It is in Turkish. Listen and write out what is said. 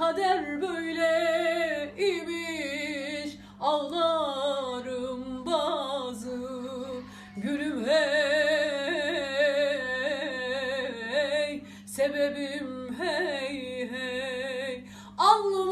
kader böyle imiş. Ağlarım bazı gülüm hey Sebebim hey hey. Alnım